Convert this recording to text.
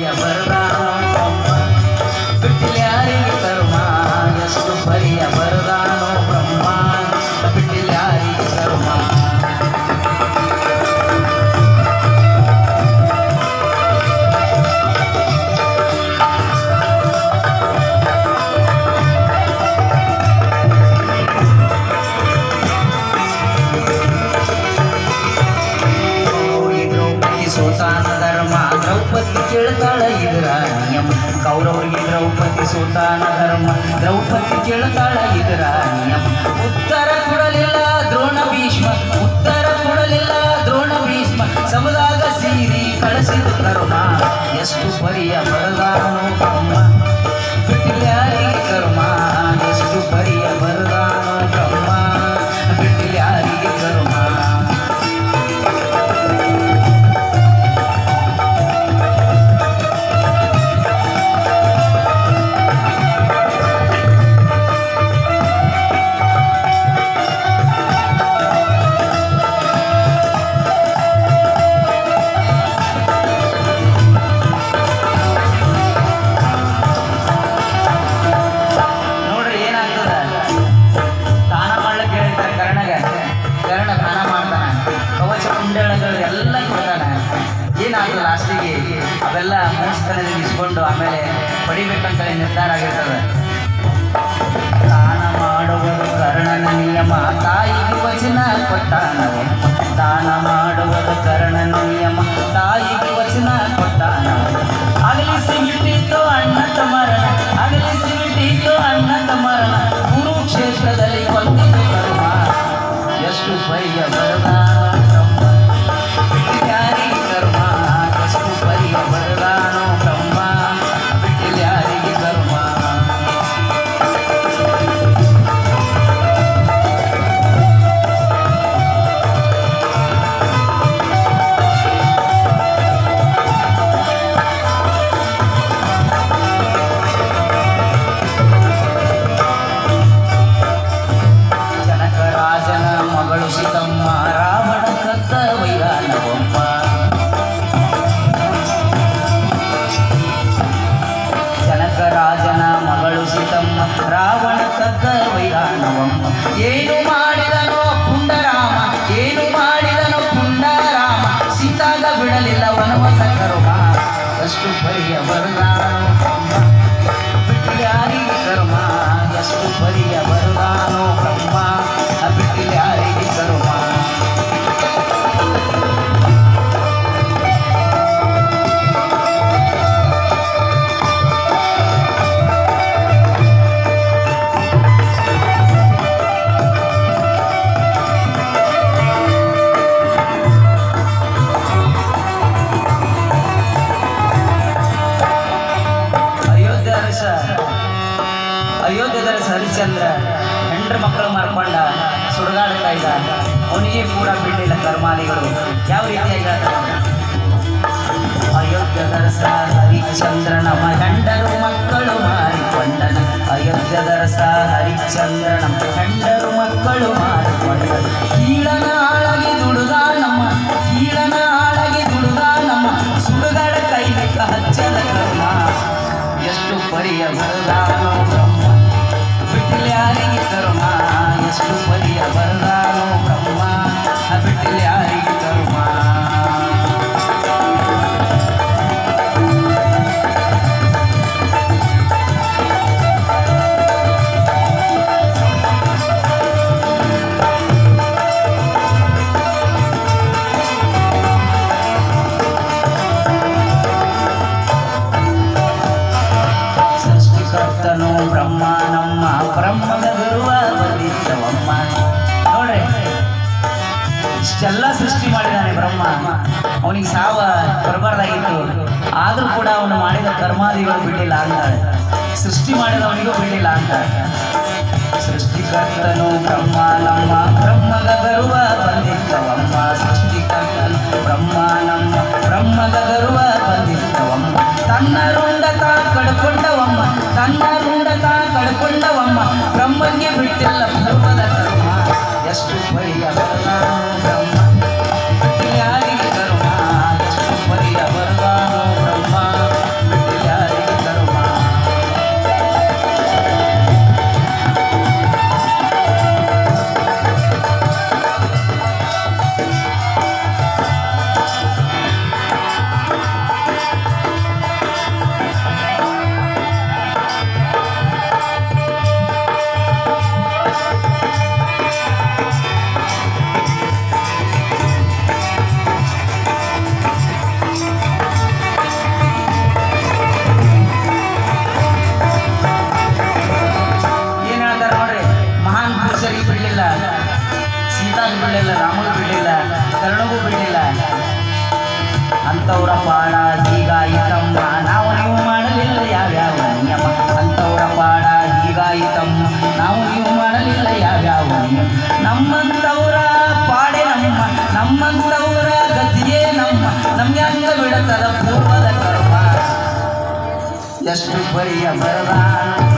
ಪರಿಯ ಬರದಾನೋ ಕೌರವರಿಗೆ ದ್ರೌಪದಿ ಸುಲ್ತಾನ ಧರ್ಮ, ದ್ರೌಪದಿ ಕೇಳುತ್ತಾಳ ಇದರ ನಿಯಮ. ಉತ್ತರ ಕೊಡಲಿಲ್ಲ ದ್ರೋಣ ಭೀಷ್ಮ, ಉತ್ತರ ಕೊಡಲಿಲ್ಲ ದ್ರೋಣ ಭೀಷ್ಮ. ಸಮದಾಗ ಸೀರಿ ಕಳಿಸಿದ ಕರ್ಮ ಎಷ್ಟು ಪರಿಯ ಬರದಾನೋ ಎಲ್ಲ ಲಾಸ್ಟಿಗೆ ಅವೆಲ್ಲ ಮೋಸತನದಿಂದ ಇಸ್ಕೊಂಡು ಆಮೇಲೆ ಪಡಿಬೇಕಂತ ನಿರ್ಧಾರ ಆಗಿರ್ತದೆ. ದಾನ ಮಾಡುವುದು ಕರ್ಣನ ನಿಯಮ. ತಾಯಿಗೆ ವಚನ ಕೊಟ್ಟಾನವಮ್ಮ ದಾನ ಮಾಡುವುದು ಕರ್ಣನ lleno ಅಯೋಧ್ಯೆ ಸರಿಚಂದ್ರ ಹರಿಶ್ಚಂದ್ರ ಹೆಂಡ್ರ ಮಕ್ಕಳು ಮಾರ್ಕೊಂಡ ಸುಡುಗಾಡ್ತಾ ಇದ್ದ ಅವನಿಗೆ ಕೂಡ ಬಿಡಲಿಲ್ಲ ಕರ್ಮಾಲಿಗಳು ಯಾವ ರೀತಿಯಾಗಿ ಹೇಳ್ತಾರೆ? ಹರಿಶ್ಚಂದ್ರ ನಮ್ಮ ಗಂಡರು ಮಕ್ಕಳು ಮಾರಿಕೊಂಡನ ಅಯೋಧ್ಯದರಸ ನಮ್ಮ ಗಂಡರು ಮಕ್ಕಳು ಮಾರಿಕೊಂಡನ ಕೀಳನ Dharma ನೋಡ್ರಿ, ಇಷ್ಟೆಲ್ಲ ಸೃಷ್ಟಿ ಮಾಡಿದ್ದಾನೆ ಬ್ರಹ್ಮ. ಅವನಿಗೆ ಸಾವ ಬರಬಾರ್ದಾಗಿತ್ತು. ಆದರೂ ಕೂಡ ಅವನು ಮಾಡಿದ ಕರ್ಮಾದಿಗಳು ಬಿಡಲಿಲ್ಲ ಅಂತಾಳೆ. ಸೃಷ್ಟಿ ಮಾಡಿದವನಿಗೂ ಬಿಡಲಿಲ್ಲ ಅಂತಾಳೆ. ಸೃಷ್ಟಿಕರ್ತನು ಬ್ರಹ್ಮ, ನಮ್ಮ ಬ್ರಹ್ಮದ ಗರ್ವ ಬಂದಿದ್ದವಮ್ಮ ಸೃಷ್ಟಿಕರ್ತನು ಬ್ರಹ್ಮ, ನಮ್ಮ ಬ್ರಹ್ಮದ ಗರ್ವ ಬಂದಿದ್ದವಮ್ಮ ತನ್ನ ರುಂಡತ ಕಡ್ಕೊಂಡವಮ್ಮ ತನ್ನ ರುಂಡತ ಕಡ್ಕೊಂಡವಮ್ಮ ಬ್ರಹ್ಮಕ್ಕೆ ಬಿಟ್ಟಿಲ್ಲ ಧರ್ಮದ ಕರ್ಮ. ಎಷ್ಟು ಪರಿಯ ಬರದಾನೋ ಅಂತವ್ರ ಪಾಡ ಹೀಗಾಯಿತಮ್ಮ ನಾವು ನೀವು ಮಾಡಲಿಲ್ಲ ಯಾವ್ಯಾವ ನಿಯಮ? ಅಂತವ್ರ ಪಾಡ ಹೀಗಾಯಿತಮ್ಮ ನಾವು ನೀವು ಮಾಡಲಿಲ್ಲ ಯಾವ್ಯಾವ ನಿಯಮ? ನಮ್ಮಂತವ್ರ ಪಾಡೆ ನಮ್ಮ. ನಮ್ಮಂತವ್ರ ಗತಿಯೇ ನಮ್ಮ. ನಮ್ಗೆ ಹಂಗ ಬಿಡತದ ಪೂರ್ವದ ಕರ್ಮ. ಎಷ್ಟು ಬರಿಯ ಬರದಾನ.